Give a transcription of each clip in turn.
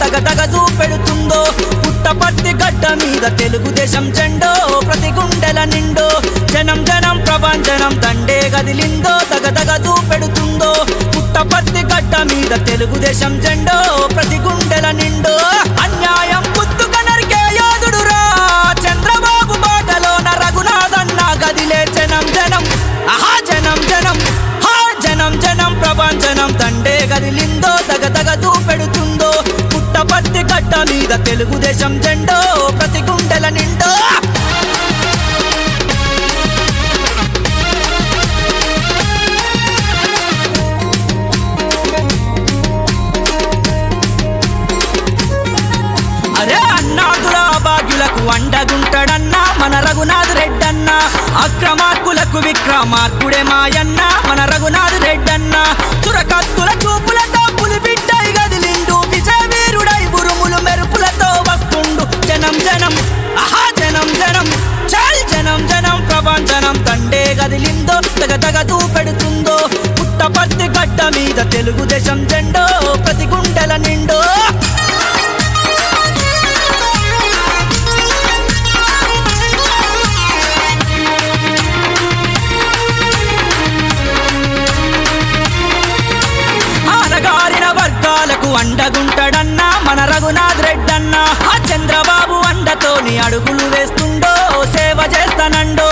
తగతగ పెడుతుందో పుట్టపర్తి గడ్డ మీద తెలుగుదేశం జెండో ప్రతి గుండెల నిండో జనం జనం ప్రపంచనం దండే కదిలిందో తగతగ పెడుతుందో పుట్టపర్తి గడ్డ మీద తెలుగుదేశం జెండో ప్రతి మీద తెలుగుదేశం జెండో ప్రతి గుండెల నిండో. అరే అన్నాదురా భాగ్యులకు అండగుంటాడన్నా మన రఘునాథ్ రెడ్డన్న అక్రమార్కులకు విక్రమార్కుడే మాయన్న మన రఘునాథ్ రెడ్డన్న చురకత్తుల చూపులకు తండే గదిలిందో తగ తగ పుట్టపర్తి గడ్డ మీద తెలుగుదేశం జెండో ప్రతి గుండెల నిండో. ఆనగారిన వర్గాలకు మన రఘునాథ్ రెడ్డన్న ఆ చంద్రబాబు అండతోని అడుగులు వేస్తుండో సేవ చేస్తానండో.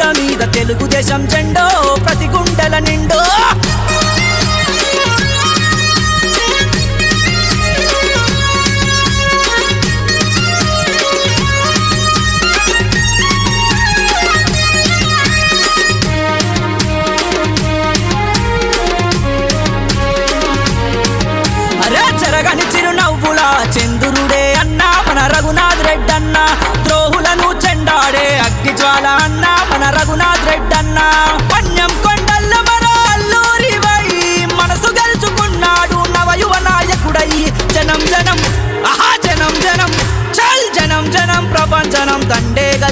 పుట్టపర్తి మీద తెలుగుదేశం జెండో ప్రతి గుండెల నిండో. అరే చెరగని చిరునవ్వుల చంద్రుడే అన్న మన రఘునాథ్ రెడ్డన్న ద్రోహులను చెండాడే అగ్గి జ్వాల అన్నా మన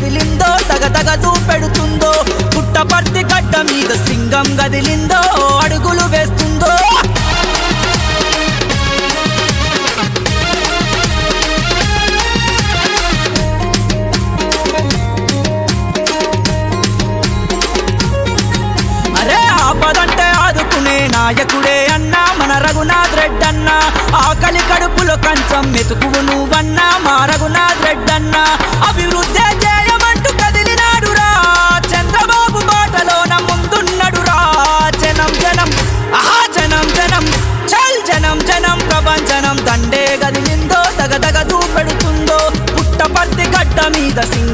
కదిలిందో గదిలిందో పెడుతుందో పుట్టపర్తి గడ్డ మీద సింగం గదిలిందో అడుగులు వేస్తుందో. అరే ఆపదంటే ఆదుకునే నాయకుడే అన్నా మన రఘునాథ్ రెడ్డన్న ఆకలి కడుపులో కంచం మెతుకువు నువ్వన్నా మా రఘునాథ్ రెడ్డన్న అభివృద్ధి vida sin